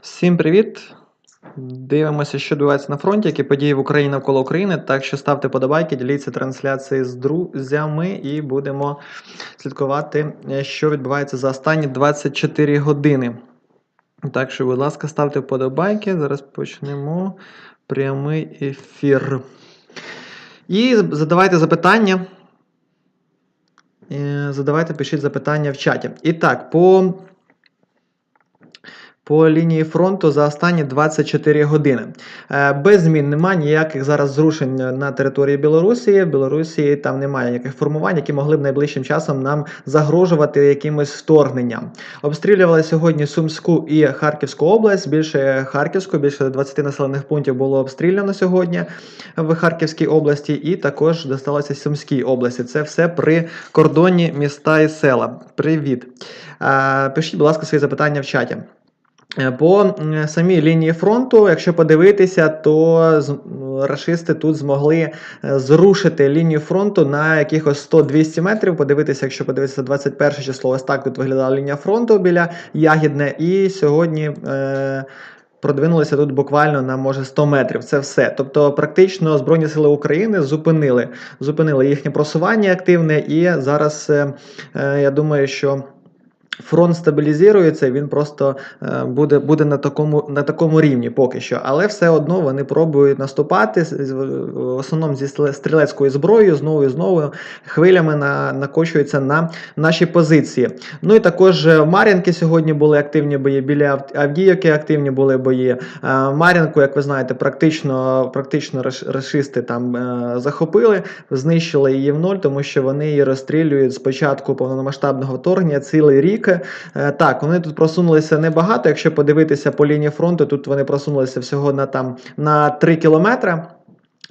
Всім привіт! Дивимося, що відбувається на фронті, які події в Україні навколо України. Так що ставте подобайки, діліться трансляцією з друзями і будемо слідкувати, е, що відбувається за останні 24 години. Так що, будь ласка, ставте вподобайки. Зараз почнемо прямий ефір. І задавайте запитання. Е, Задавайте, пишіть запитання в чаті. І так, по по лінії фронту за останні 24 години. Е, Без змін немає ніяких зараз зрушень на території Білорусі. В Білорусі там немає ніяких формувань, які могли б найближчим часом нам загрожувати якимось вторгненням. Обстрілювали сьогодні Сумську і Харківську область. Більше Харківську, більше 20 населених пунктів було обстріляно сьогодні в Харківській області, і також досталося Сумській області. Це все при кордоні міста і села. Привіт! Е, Пишіть, будь ласка, свої запитання в чаті. По самій лінії фронту, якщо подивитися, то рашисти тут змогли е, зрушити лінію фронту на якихось 100-200 метрів. Подивитися, якщо подивитися 21 число, ось так тут виглядала лінія фронту біля Ягідне. І сьогодні. Е- Продвинулися тут буквально на може 100 метрів. Це все. Тобто, практично Збройні сили України зупинили, зупинили їхнє просування активне, і зараз е, е, я думаю, що фронт стабілізується, він просто е, буде, буде на, такому, на такому рівні поки що. Але все одно вони пробують наступати в основному зі стріле- стрілецькою зброєю, знову і знову хвилями на, накочуються на наші позиції. Ну і також е, в Мар'їнки сьогодні були активні бої, біля Ав- Авдіївки активні були бої. Е, Мар'їнку, як ви знаєте, практично, практично раш- рашисти там захопили, знищили її в нуль, тому що вони її розстрілюють з початку повномасштабного вторгнення цілий рік. Е, Так, вони тут просунулися небагато. Якщо подивитися по лінії фронту, тут вони просунулися всього на там на 3 кілометри.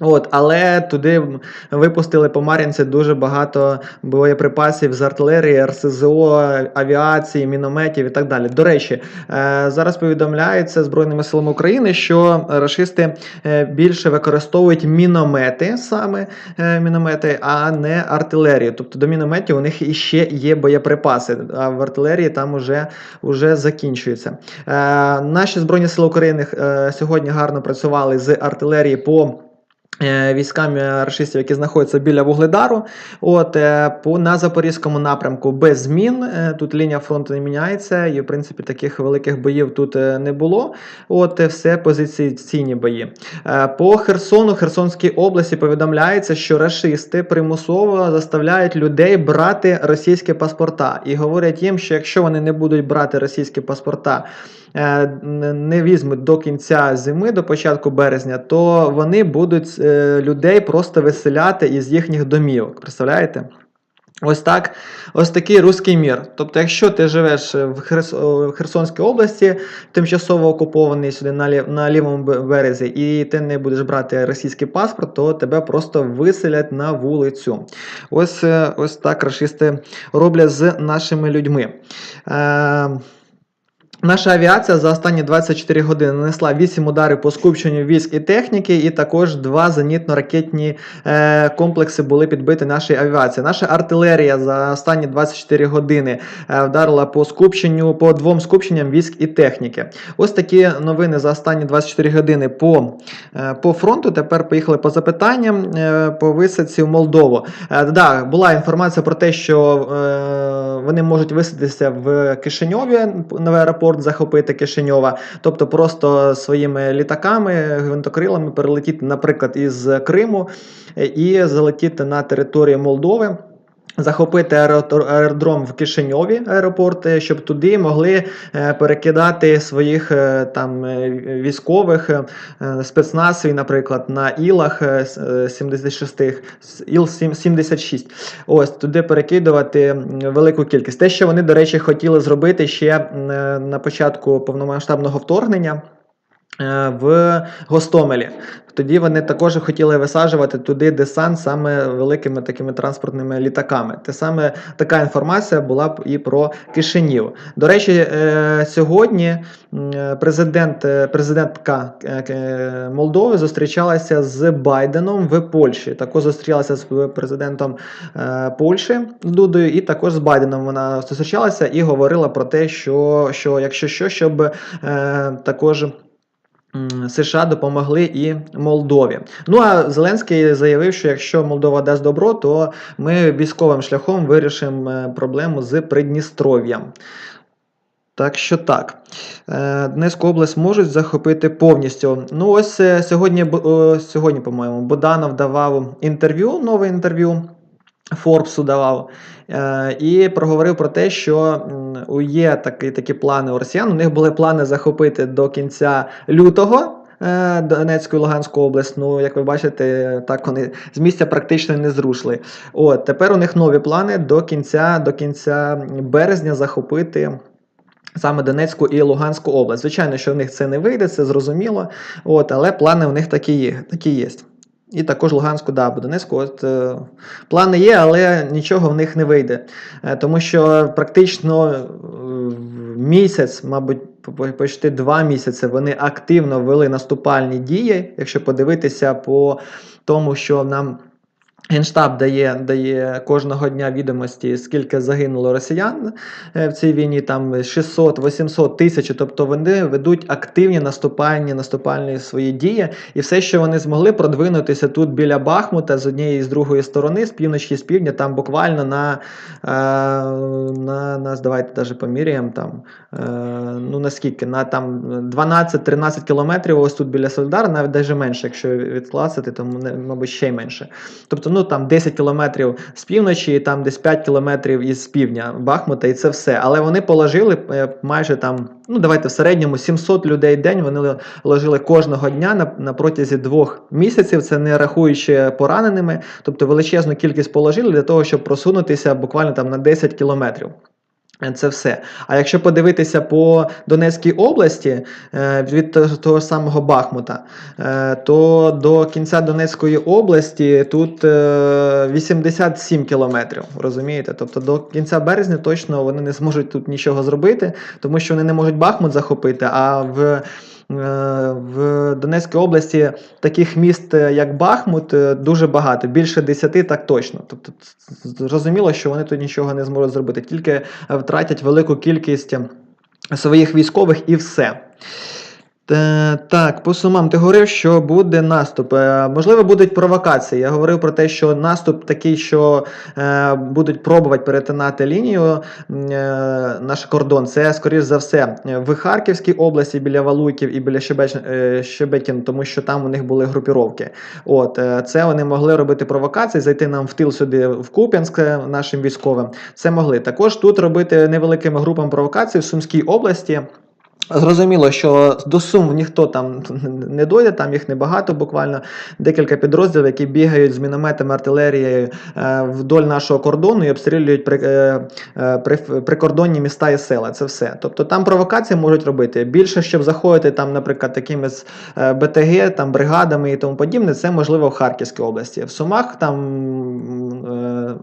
От, але туди випустили по Мар'їнці дуже багато боєприпасів з артилерії, РСЗО, авіації, мінометів і так далі. До речі, е, зараз повідомляється Збройними силами України, що рашисти е, більше використовують міномети, саме е, міномети, а не артилерію. Тобто до мінометів у них іще є боєприпаси, а в артилерії там уже, уже закінчується. Наші Збройні Сили України сьогодні гарно працювали з артилерії по. Е, Військами рашистів, які знаходяться біля Вугледару, от е, по на запорізькому напрямку без змін. Е, Тут лінія фронту не міняється, і в принципі таких великих боїв тут не було. От все позиційні бої. По Херсону, Херсонській області повідомляється, що рашисти примусово заставляють людей брати російські паспорта і говорять їм, що якщо вони не будуть брати російські паспорта. Е, Не візьмуть до кінця зими, до початку березня, то вони будуть е, людей просто виселяти із їхніх домівок. Представляєте? Ось так, ось такий руський мір. Тобто, якщо ти живеш в, Херсонській області, тимчасово окупований сюди на, лів... на лівому березі, і ти не будеш брати російський паспорт, то тебе просто виселять на вулицю. Ось, е, ось так рашисти роблять з нашими людьми. Е... Наша авіація за останні 24 години нанесла 8 ударів по скупченню військ і техніки, і також два зенітно-ракетні е, комплекси були підбиті нашій авіації. Наша артилерія за останні 24 години е, вдарила по скупченню, по двом скупченням військ і техніки. Ось такі новини за останні 24 години по, е, по фронту. Тепер поїхали по запитанням е, по висадці в Молдову. Е, да, була інформація про те, що е, вони можуть висадитися в Кишиньові на аеропорт, захопити Кишиньова, тобто просто своїми літаками, гвинтокрилами перелетіти, наприклад, із Криму е, і залетіти на територію Молдови. Захопити аеро- аеродром в Кишиньові аеропорт, е, щоб туди могли е, перекидати своїх е, там військових спецназ, наприклад, на Ілах е, с- е, 76 Іл 7 76. Ось туди перекидувати велику кількість. Те, що вони, до речі, хотіли зробити ще на початку повномасштабного вторгнення. Е, в Гостомелі. Тоді вони також хотіли висаджувати туди десант саме великими такими транспортними літаками. Те саме така інформація була б і про Кишинів. До речі, е, сьогодні президент, е, президентка Молдови зустрічалася з Байденом в Польщі. Також зустрічалася з президентом Польщі Дудою, і також з Байденом вона зустрічалася і говорила про те, що, що якщо що, щоб також. США допомогли і Молдові. Ну а Зеленський заявив, що якщо Молдова дасть добро, то ми військовим шляхом вирішимо е, проблему з Придністров'ям. Так що так. Е, Донецьку область можуть захопити повністю. Ну, ось е, сьогодні, сьогодні, по-моєму, Буданов давав інтерв'ю, нове інтерв'ю. Форбсу давав е, і проговорив про те, що є такі, такі плани у росіян. У них були плани захопити до кінця лютого. е, Донецьку і Луганську область, ну як ви бачите, так вони з місця практично не зрушили. От тепер у них нові плани до кінця, до кінця березня захопити саме Донецьку і Луганську область. Звичайно, що в них це не вийде, це зрозуміло. От, але плани у них такі є. Такі є. І також Луганську, да, бо Донецьку, от е, плани є, але нічого в них не вийде. Е, тому що практично е, місяць, мабуть, по- по- почти два місяці вони активно вели наступальні дії. Якщо подивитися по тому, що нам. Генштаб дає, дає кожного дня відомості, скільки загинуло росіян е, в цій війні, там 600-800 тисяч, тобто вони ведуть активні наступальні, наступальні свої дії, і все, що вони змогли продвинутися тут біля Бахмута з однієї і з другої сторони, з півночі з півдня, там буквально на, е, на, на давайте навіть поміряємо там, е, ну наскільки, на там 12-13 кілометрів ось тут біля Солідара, навіть навіть менше, якщо відкласти, то не- мабуть ще й менше. Тобто, ну там 10 кілометрів з півночі, і там десь 5 кілометрів із півдня Бахмута, і це все. Але вони положили е, майже там, ну давайте в середньому 700 людей в день вони ложили кожного дня на, на протязі двох місяців. Це не рахуючи пораненими, тобто величезну кількість положили для того, щоб просунутися буквально там на 10 кілометрів. Е, Це все. А якщо подивитися по Донецькій області е, від того, самого Бахмута, е, то до кінця Донецької області тут е, 87 кілометрів. Розумієте? Тобто до кінця березня точно вони не зможуть тут нічого зробити, тому що вони не можуть Бахмут захопити. А в е, в Донецькій області таких міст, е, як Бахмут, е, дуже багато, більше 10 так точно. Тобто, зрозуміло, що вони тут нічого не зможуть зробити, тільки е, втратять велику кількість е, своїх військових і все. Е, Так, по сумам, ти говорив, що буде наступ. Е, Можливо, будуть провокації. Я говорив про те, що наступ такий, що е, будуть пробувати перетинати лінію е, наш кордон. Це, скоріш за все, в Харківській області біля Валуйків і біля Щебеч... е, Щебекін, тому що там у них були групіровки. От, е, це вони могли робити провокації, зайти нам в тил сюди в Куп'янськ нашим військовим. Це могли. Також тут робити невеликими групами провокації в Сумській області. Зрозуміло, що до Сум ніхто там не дойде, там їх небагато, буквально декілька підрозділів, які бігають з мінометами артилерією е, вдоль нашого кордону і обстрілюють е, е, при, прикордонні міста і села. Це все. Тобто там провокації можуть робити. Більше, щоб заходити там, наприклад, такими з БТГ, там бригадами і тому подібне, це можливо в Харківській області. В Сумах там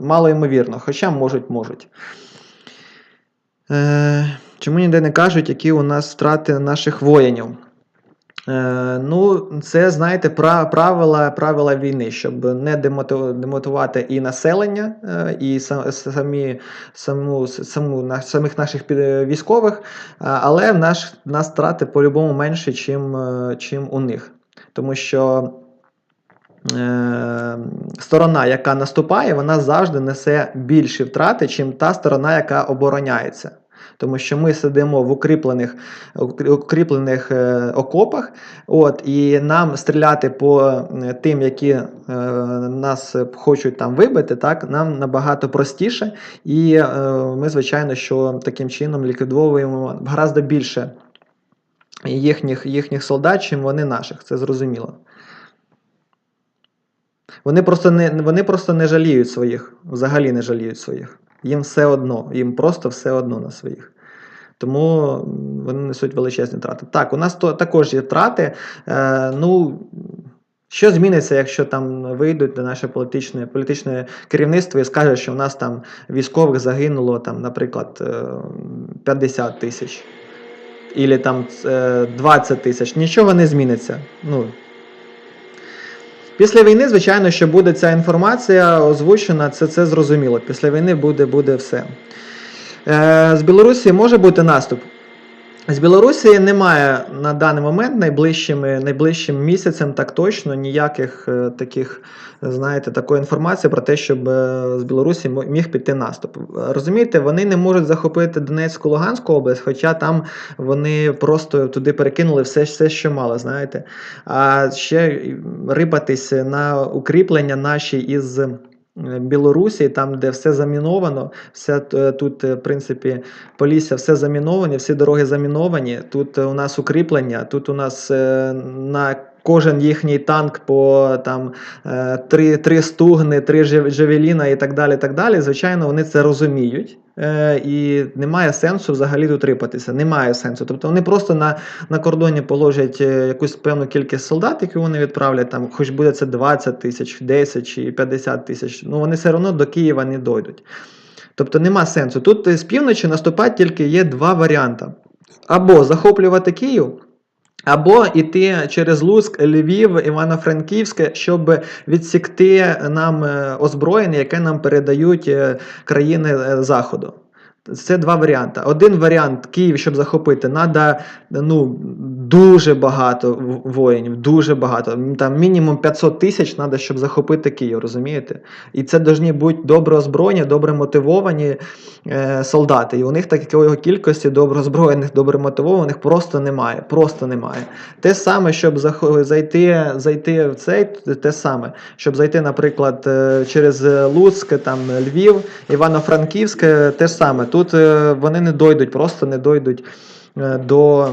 мало ймовірно, хоча можуть, можуть. Е, чому ніде не кажуть, які у нас втрати наших воїнів? Е, ну, це, знаєте, правила, правила війни, щоб не демоту- демотувати і населення, е, і самі, саму, саму, самих наших військових, але в наш, в нас втрати по-любому менше, чим, е, чим у них. Тому що е, сторона, яка наступає, вона завжди несе більші втрати, чим та сторона, яка обороняється. Тому що ми сидимо в укріплених, укріплених е, окопах, от, і нам стріляти по е, тим, які е, нас хочуть там вибити, так, нам набагато простіше. І ми, звичайно, що таким чином ліквідовуємо гораздо більше їхніх, їхніх солдат, чим вони наших. Це зрозуміло. Вони просто не, вони просто не жаліють своїх, взагалі не жаліють своїх. Їм все одно, їм просто все одно на своїх. Тому вони несуть величезні втрати. Так, у нас то, також є втрати. Е, ну, що зміниться, якщо там вийдуть до наше політичне, політичне керівництво і скаже, що в нас там військових загинуло, там, наприклад, е, 50 тисяч, або там е, 20 тисяч, нічого не зміниться. Ну, Після війни, звичайно, що буде ця інформація озвучена, це, це зрозуміло. Після війни буде, буде все. Е, з Білорусі може бути наступ. З Білорусі немає на даний момент найближчими, найближчим місяцем так точно ніяких е, таких, знаєте, такої інформації про те, щоб е, з Білорусі міг піти наступ. Розумієте, вони не можуть захопити Донецьку Луганську область, хоча там вони просто туди перекинули все, все що мали, знаєте. А ще й рипатись на укріплення наші із. Е, Білорусі, там, де все заміновано, все е, тут, е, в принципі, Полісся, все заміновані, всі дороги заміновані. Тут у нас укріплення, тут у нас на кожен їхній танк по там е, три, три стугни, три джавеліна і так далі. так далі. Звичайно, вони це розуміють. е, І немає сенсу взагалі тут. Немає сенсу. Тобто вони просто на, на кордоні положать е, якусь певну кількість солдат, які вони відправлять, там, хоч буде це 20 тисяч, 10 чи 50 тисяч. Ну вони все одно до Києва не дойдуть. Тобто нема сенсу. Тут з півночі наступати тільки є два варіанти: або захоплювати Київ. Або йти через Луцьк, Львів, Івано-Франківське, щоб відсікти нам е, озброєння, яке нам передають е, країни е, Заходу. Це два варіанти. Один варіант Київ, щоб захопити, треба ну, дуже багато воїнів, дуже багато. Там мінімум 500 тисяч треба, щоб захопити Київ, розумієте? І це повинні бути добре озброєні, добре мотивовані е, солдати. І у них такої кількості добре озброєних, добре мотивованих просто немає. Просто немає. Те саме, щоб зайти, зайти в цей, те саме, щоб зайти, наприклад, е, через Луцьк, там Львів, Івано-Франківське, те саме. Тут е, вони не дойдуть, просто не дойдуть е, до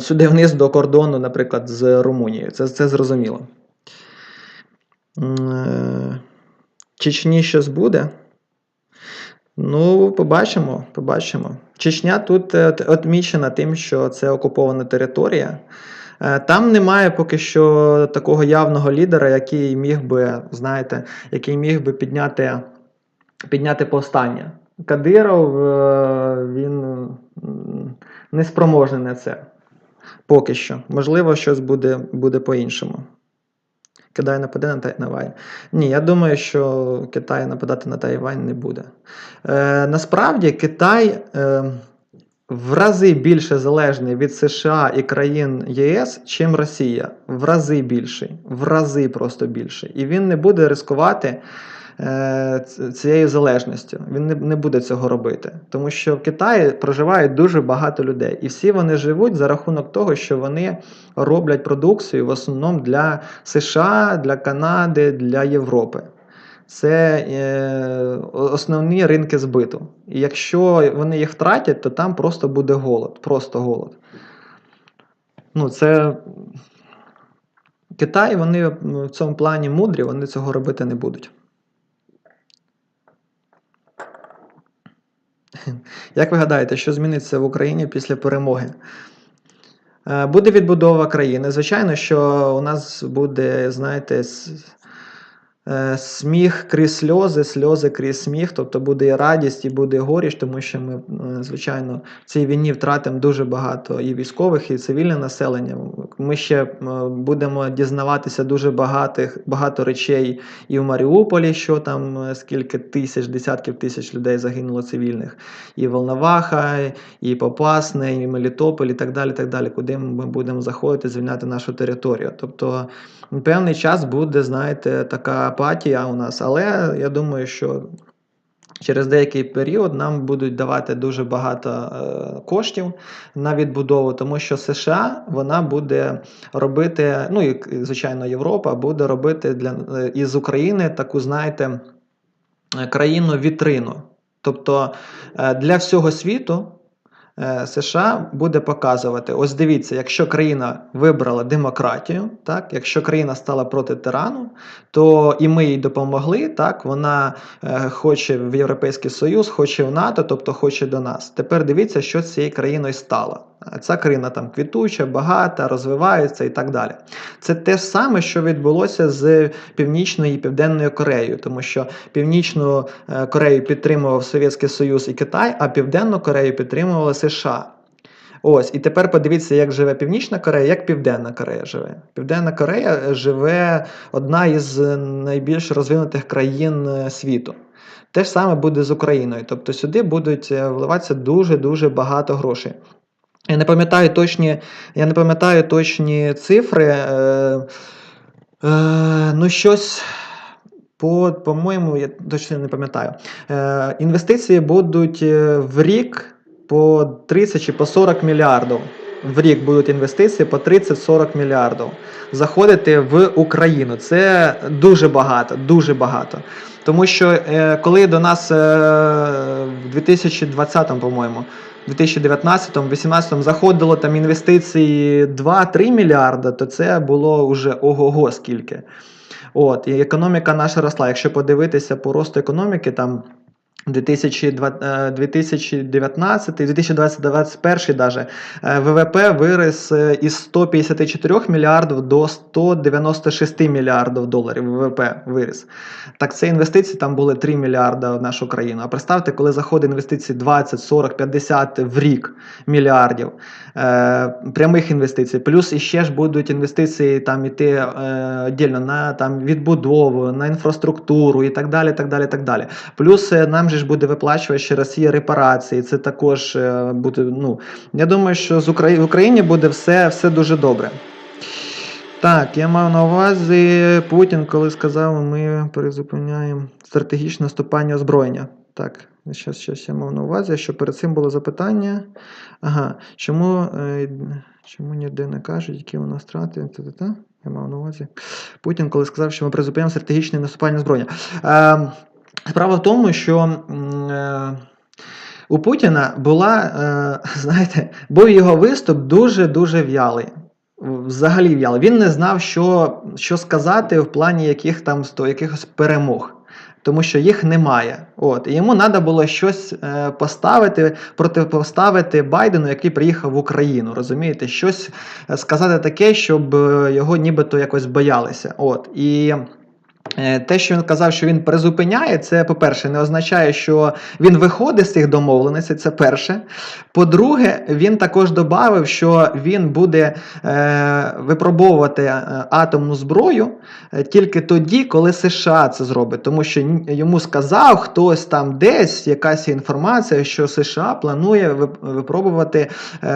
сюди вниз до кордону, наприклад, з Румунією. Це, це зрозуміло. Е, Чечні щось буде. Ну, побачимо, побачимо. Чечня тут е, от- отмічена тим, що це окупована територія. Е, Там немає поки що такого явного лідера, який міг би, знаєте, який міг би підняти, підняти повстання. Кадиров, е, він м, не спроможний на це. Поки що. Можливо, щось буде, буде по-іншому. Китай нападе на Тайвань. Ні, я думаю, що Китай нападати на Тайвань не буде. Е, насправді Китай е, в рази більше залежний від США і країн ЄС, чим Росія. В рази більший. В рази просто більший. І він не буде ризикувати цією залежністю. Він не, не буде цього робити. Тому що в Китаї проживає дуже багато людей. І всі вони живуть за рахунок того, що вони роблять продукцію в основному для США, для Канади, для Європи. Це е, основні ринки збиту. І якщо вони їх втратять, то там просто буде голод. Просто голод. Ну, це Китай, вони в цьому плані мудрі, вони цього робити не будуть. Як ви гадаєте, що зміниться в Україні після перемоги? Е, Буде відбудова країни. Звичайно, що у нас буде, знаєте, сміх крізь сльози, сльози крізь сміх, тобто буде і радість, і буде горіч, тому що ми, е, звичайно, в цій війні втратимо дуже багато і військових, і цивільне населення. Ми ще е, будемо дізнаватися дуже багатих, багато речей і в Маріуполі, що там е, скільки тисяч, десятків тисяч людей загинуло цивільних, і Волноваха, і Попасне, і Мелітополь, і так далі, так далі, куди ми будемо заходити, звільняти нашу територію. Тобто певний час буде, знаєте, така апатія у нас, але я думаю, що. Через деякий період нам будуть давати дуже багато е, коштів на відбудову, тому що США вона буде робити, ну і звичайно, Європа буде робити для е, із України таку, знаєте, е, країну вітрину. Тобто е, для всього світу США буде показувати: ось дивіться, якщо країна вибрала демократію, так, якщо країна стала проти тирану, то і ми їй допомогли, так, вона е, хоче в Європейський Союз, хоче в НАТО, тобто хоче до нас. Тепер дивіться, що цією країною стало. Ця країна там квітуча, багата, розвивається і так далі. Це те ж саме, що відбулося з Північною і Південною Кореєю, тому що Північну е, Корею підтримував Совєтський Союз і Китай, а Південну Корею підтримували США. Ось, і тепер подивіться, як живе Північна Корея, як Південна Корея живе. Південна Корея живе одна із найбільш розвинутих країн е, світу. Те ж саме буде з Україною. Тобто сюди будуть е, вливатися дуже-дуже багато грошей. Я не пам'ятаю точні, я не пам'ятаю точні цифри. Е, е, ну, щось. По, по-моєму, я точно не пам'ятаю. Е, інвестиції будуть е, в рік по 30 чи по 40 мільярдів. В рік будуть інвестиції по 30-40 мільярдів заходити в Україну. Це дуже багато, дуже багато. Тому що е, коли до нас е, в 2020, по-моєму, 2019-2018 заходило там інвестиції 2-3 мільярда, то це було вже ого-го скільки. От, і економіка наша росла. Якщо подивитися по росту економіки, там 2020, 2019, 2021 даже е, ВВП виріс е, із 154 мільярдів до 196 мільярдів доларів ВВП виріс. Так це інвестиції там були 3 мільярда в нашу країну. А представте, коли заходить інвестиції 20, 40, 50 в рік мільярдів е, прямих інвестицій, плюс іще ж будуть інвестиції там іти е, отдельно на там відбудову, на інфраструктуру і так далі. так далі, так далі. Плюс е, же ж буде виплачувати ще Росія репарації. Це також е, буде. Ну я думаю, що з Украї... в Україні буде все, все дуже добре. Так, я мав на увазі Путін, коли сказав, ми призупиняємо стратегічне наступання озброєння. Так, зараз, зараз я мав на увазі, що перед цим було запитання. Ага, чому, е, чому ніде не кажуть, які у нас втрати? Та-та-та. Я мав на увазі. Путін, коли сказав, що ми призупиняємо стратегічне наступання озброєння. Е, справа в тому, що. Е, у Путіна була, е, знаєте, був його виступ дуже-дуже в'ялий. Взагалі в'ялий. Він не знав, що, що сказати в плані яких там якихось перемог. Тому що їх немає. От. І йому треба було щось е, поставити, протипоставити Байдену, який приїхав в Україну. Розумієте, щось е, сказати таке, щоб його нібито якось боялися. От. І Те, що він казав, що він призупиняє, це, по-перше, не означає, що він виходить з цих домовленостей. Це перше. По-друге, він також додав, що він буде е, випробовувати е, атомну зброю е, тільки тоді, коли США це зробить. Тому що йому сказав хтось там десь якась інформація, що США планує випробувати е,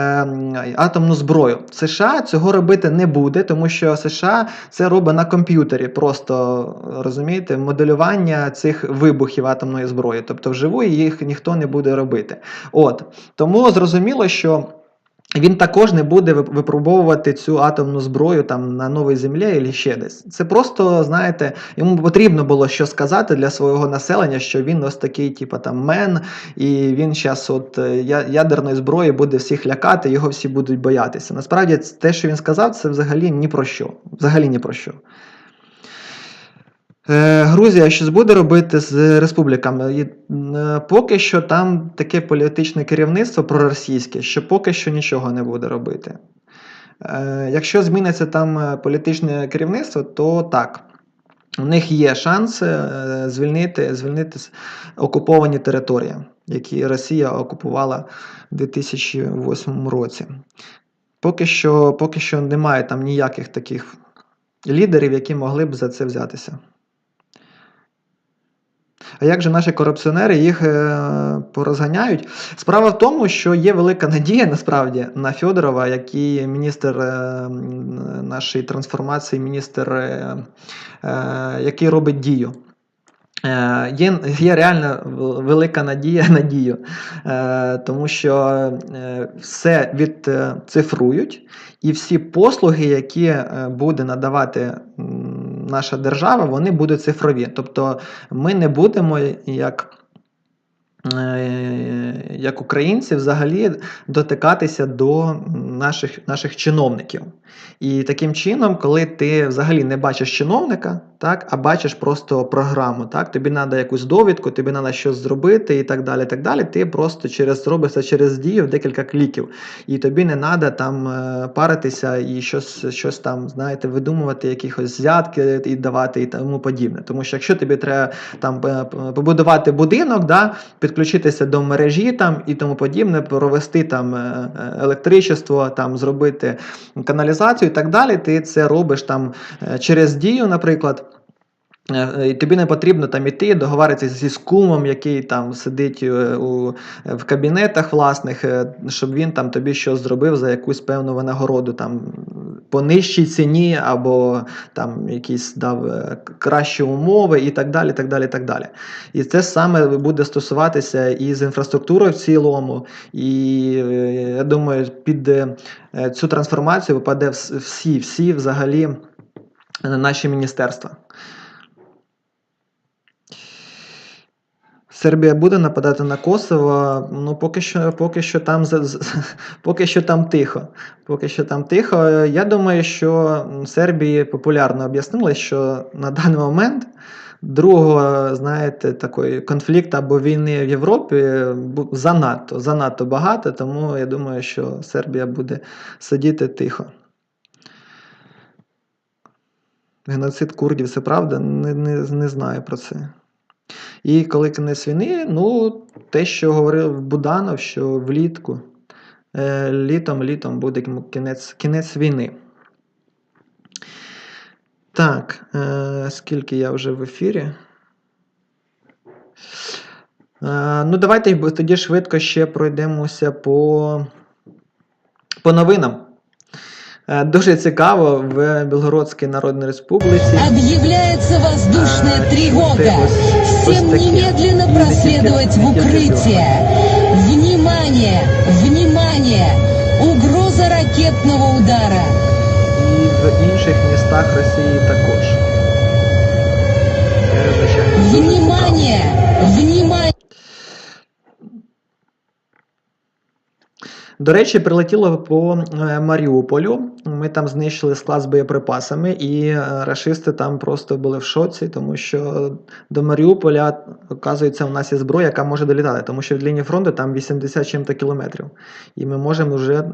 атомну зброю. США цього робити не буде, тому що США це робить на комп'ютері, просто розумієте, моделювання цих вибухів атомної зброї. Тобто вживу їх ніхто не буде робити. От тому зрозуміло, що. Він також не буде випробовувати цю атомну зброю там на новій землі або ще десь. Це просто, знаєте, йому потрібно було що сказати для свого населення, що він ось такий, типу, там мен, і він зараз от е, ядерної зброї буде всіх лякати, його всі будуть боятися. Насправді, те, що він сказав, це взагалі ні про що. Взагалі ні про що. Е, Грузія щось буде робити з республіками. І, е, Поки що там таке політичне керівництво проросійське, що поки що нічого не буде робити. Е, Якщо зміниться там політичне керівництво, то так. У них є шанс звільнити, звільнити окуповані території, які Росія окупувала у 2008 році. Поки що, поки що немає там ніяких таких лідерів, які могли б за це взятися. А як же наші корупціонери їх е, порозганяють? Справа в тому, що є велика надія насправді на Федорова, який міністр е, нашої трансформації, міністр, е, який робить дію. Є, є реально велика надія на дію, е, тому що все відцифрують, і всі послуги, які буде надавати наша держава, вони будуть цифрові. Тобто ми не будемо як. е, як українці, взагалі дотикатися до наших, наших чиновників. І таким чином, коли ти взагалі не бачиш чиновника, так, а бачиш просто програму, так, тобі треба якусь довідку, тобі треба щось зробити і так далі. так далі, Ти просто через робиш через дію декілька кліків. І тобі не треба там е, паритися і щось, щось там, знаєте, видумувати, якихось взятки і давати і тому подібне. Тому що якщо тобі треба там е, побудувати будинок, да, підключитися до мережі там і тому подібне, провести там е, електричество, там зробити каналізацію і так далі, ти це робиш там через дію, наприклад. Е, І тобі не потрібно там іти, договоритися зі скумом, який там сидить е, у, в кабінетах власних, е, щоб він там тобі щось зробив за якусь певну винагороду, там по нижчій ціні, або там якісь дав е, кращі умови і так далі. так далі, так далі. І це саме буде стосуватися і з інфраструктурою в цілому. І е, я думаю, під е, цю трансформацію випаде всі, всі взагалі е, наші міністерства. Сербія буде нападати на Косово. Ну, поки що, поки що там поки що там тихо. Поки що там тихо. Я думаю, що Сербії популярно об'яснили, що на даний момент другого, знаєте, такої конфлікту або війни в Європі занадто, занадто багато, тому я думаю, що Сербія буде сидіти тихо. Геноцид курдів, це правда? Не, не, не знаю про це. І коли кінець війни, ну, те, що говорив Буданов, що влітку, е, літом, літом буде кінець, кінець війни. Так, е, скільки я вже в ефірі? Е, ну, давайте тоді швидко ще пройдемося по, по новинам. Е, дуже цікаво в Білгородській Народній Республіці. Объявляется воздушная А, тревога. что-то вот- Всем вот такие. немедленно Видите, проследовать в видите, укрытие. Внимание! Внимание! Угроза ракетного удара. І в інших містах Росії також. Це, звичайно, дуже цікаво. Внимание! Внимание! До речі, прилетіло по е, Маріуполю. Ми там знищили склад з боєприпасами, і е, рашисти там просто були в шоці, тому що до Маріуполя, оказується, у нас є зброя, яка може долітати, тому що від лінії фронту там 80 чим-то кілометрів. І ми можемо вже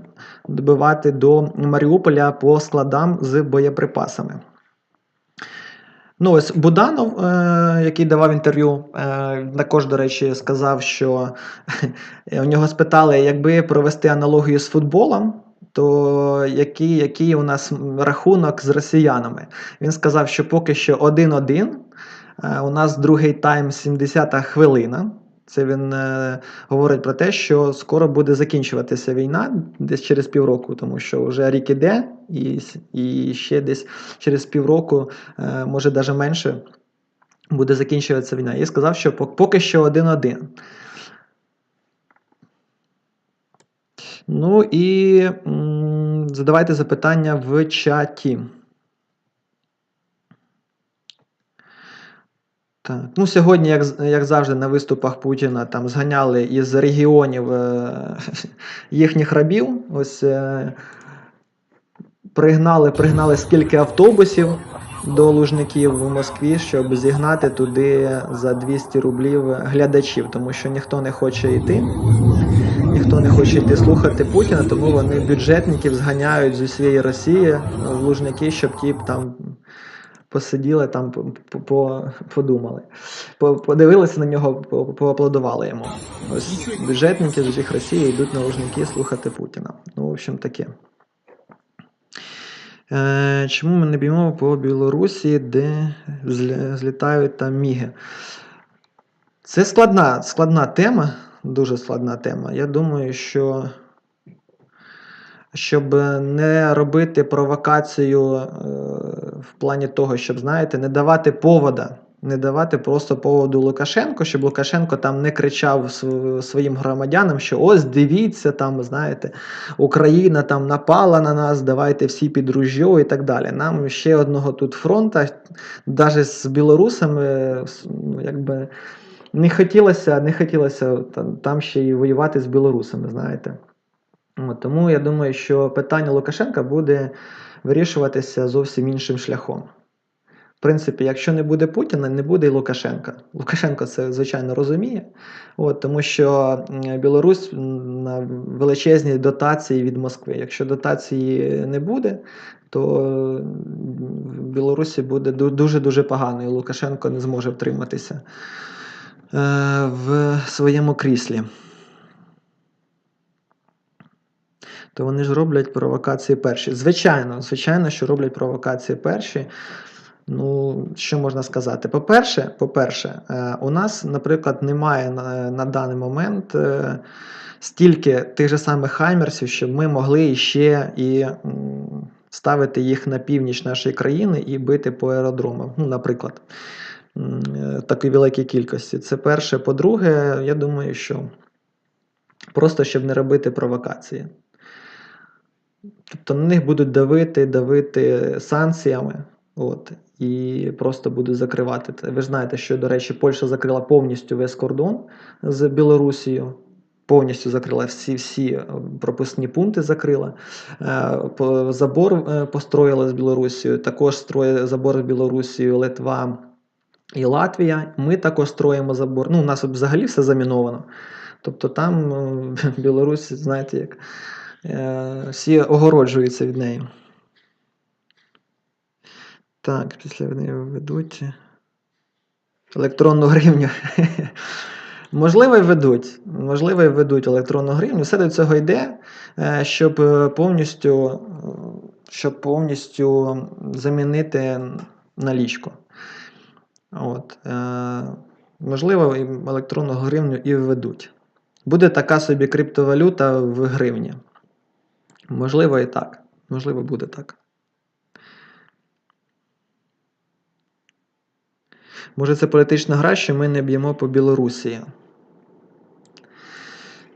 добивати до Маріуполя по складам з боєприпасами. Ну, ось Буданов, е, який давав інтерв'ю, е, також, до речі, сказав, що у нього спитали, якби провести аналогію з футболом, то який, який у нас рахунок з росіянами? Він сказав, що поки що 1-1. Е, у нас другий тайм 70-та хвилина. Це він е, говорить про те, що скоро буде закінчуватися війна десь через півроку, тому що вже рік іде, і, і ще десь через півроку, е, може навіть менше, буде закінчуватися війна. І сказав, що поки що 1-1. Ну і м, задавайте запитання в чаті. Так. Ну, сьогодні, як, як завжди, на виступах Путіна там зганяли із регіонів е, їхніх рабів. Ось е, пригнали, пригнали скільки автобусів до Лужників в Москві, щоб зігнати туди за 200 рублів глядачів, тому що ніхто не хоче йти. Ніхто не хоче йти слухати Путіна, тому вони бюджетників зганяють з усієї Росії в Лужники, щоб ті там посиділи там, по- по- по- подумали. Подивилися на нього, поаплодували йому. Ось бюджетники з усіх Росії йдуть на Лужники слухати Путіна. Ну, в общем, таке. Е, чому ми не б'ємо по Білорусі, де злітають там міги? Це складна, складна тема, дуже складна тема. Я думаю, що щоб не робити провокацію е, в плані того, щоб, знаєте, не давати повода, не давати просто поводу Лукашенко, щоб Лукашенко там не кричав своїм громадянам, що ось дивіться, там, знаєте, Україна там напала на нас, давайте всі під ружьо і так далі. Нам ще одного тут фронта, навіть з білорусами, ну, якби не хотілося, не хотілося там ще й воювати з білорусами, знаєте. Тому я думаю, що питання Лукашенка буде вирішуватися зовсім іншим шляхом. В принципі, якщо не буде Путіна, не буде і Лукашенка. Лукашенко це звичайно розуміє, от, тому що Білорусь на величезній дотації від Москви. Якщо дотації не буде, то в Білорусі буде дуже-дуже погано, і Лукашенко не зможе втриматися е, в своєму кріслі. То вони ж роблять провокації перші. Звичайно, звичайно, що роблять провокації перші. Ну, що можна сказати? По-перше, по-перше, е, у нас, наприклад, немає на, на даний момент е, стільки тих же самих хаймерсів, щоб ми могли ще і ставити їх на північ нашої країни і бити по аеродромам. Ну, наприклад, е, такій великій кількості. Це перше. По-друге, я думаю, що просто щоб не робити провокації. Тобто на них будуть давити, давити санкціями. От, і просто будуть закривати. Ви знаєте, що, до речі, Польща закрила повністю весь кордон з Білорусією. Повністю закрила всі всі е, пропускні пункти закрила. Е, Забор е, построїла з Білорусією. Також строє забор з Білорусією Литва і Латвія. Ми також строїмо забор. Ну, у нас взагалі все заміновано. Тобто там Білорусь, знаєте, як всі огороджуються від неї. Так, після неї ведуть електронну гривню. Можливо, і ведуть. Можливо, і ведуть електронну гривню. Все до цього йде, е, щоб е, повністю, е, щоб повністю замінити налічку. От, е, можливо, електронну гривню і введуть. Буде така собі криптовалюта в гривні. Можливо, і так. Можливо, буде так. Може, це політична гра, що ми не б'ємо по Білорусі.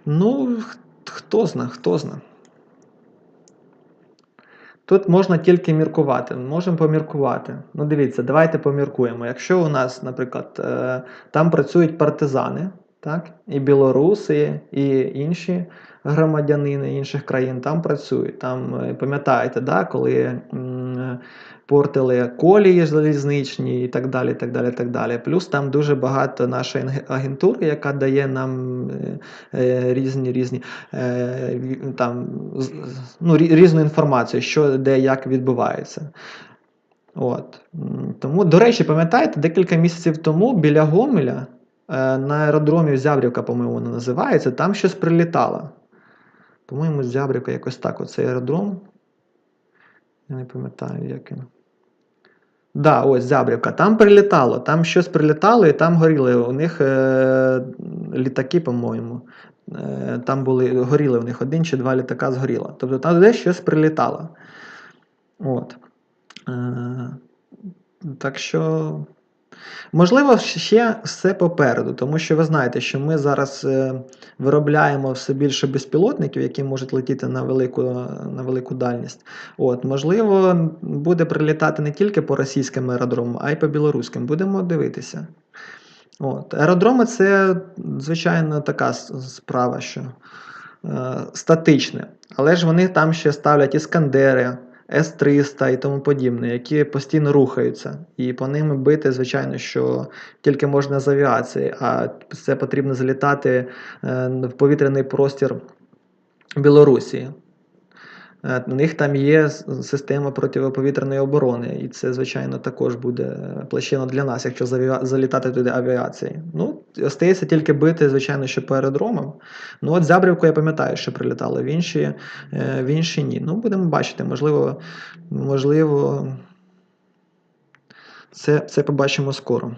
Ну, хто зна, хто зна. Тут можна тільки міркувати. Можемо поміркувати. Ну, дивіться, давайте поміркуємо. Якщо у нас, наприклад, е, там працюють партизани, так, і білоруси, і інші громадянини інших країн там працюють. Там, е, пам'ятаєте, да, коли портили колії залізничні і так далі. так далі, так далі. Плюс там дуже багато нашої агентури, яка дає нам е, е, різні різні там, ну, різну інформацію, що де як відбувається. От. Тому, до речі, пам'ятаєте, декілька місяців тому біля Гомеля на аеродромі Зябрівка, по-моєму, вона називається, там щось прилітало. По-моєму, Зябрівка якось так, оцей аеродром. Я не пам'ятаю, як він. Да, ось Зябрівка. Там прилітало, там щось прилітало і там горіли. У них е, літаки, по-моєму. Е, там були, горіли у них один чи два літака згоріло. Тобто там десь щось прилітало. От. Е, так що. Можливо, ще все попереду, тому що ви знаєте, що ми зараз е, виробляємо все більше безпілотників, які можуть летіти на велику, на велику дальність. От, можливо, буде прилітати не тільки по російським аеродромам, а й по білоруським. Будемо дивитися. От. Аеродроми це, звичайно, така справа, що е, статичне. Але ж вони там ще ставлять іскандери, С-300 і тому подібне, які постійно рухаються. І по ним бити, звичайно, що тільки можна з авіації, а це потрібно залітати е, в повітряний простір Білорусі. Е, У них там є система протиповітряної оборони, і це, звичайно, також буде площина для нас, якщо залітати туди авіації. Ну, остається тільки бити, звичайно, що по аеродромам. Ну, от Зябрівку я пам'ятаю, що прилітало, в інші, е, в інші ні. Ну, будемо бачити, можливо, можливо, це, це побачимо скоро.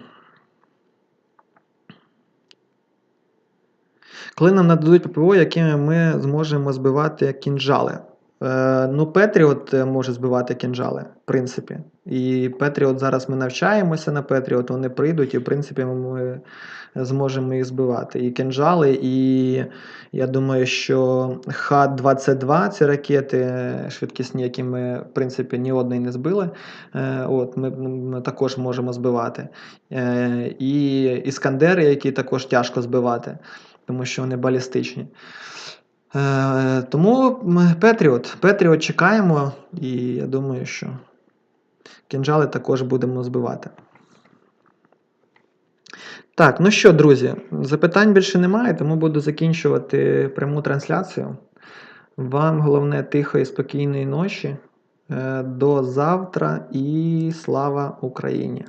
Коли нам нададуть ППО, якими ми зможемо збивати кінжали. Е, ну, Петріот е, може збивати кінжали, в принципі. І Петріот зараз ми навчаємося на Петріот, вони прийдуть, і в принципі ми зможемо їх збивати. І кінжали, і я думаю, що Х-22 ці ракети е, швидкісні, які ми, в принципі, ні одної не збили. От, ми, ми також можемо збивати. І іскандери, які також тяжко збивати, тому що вони балістичні. Е, Тому Петріот. Петріот чекаємо, і я думаю, що кінжали також будемо збивати. Так, ну що, друзі, запитань більше немає, тому буду закінчувати пряму трансляцію. Вам головне тихої, спокійної ночі. Е, До завтра і слава Україні!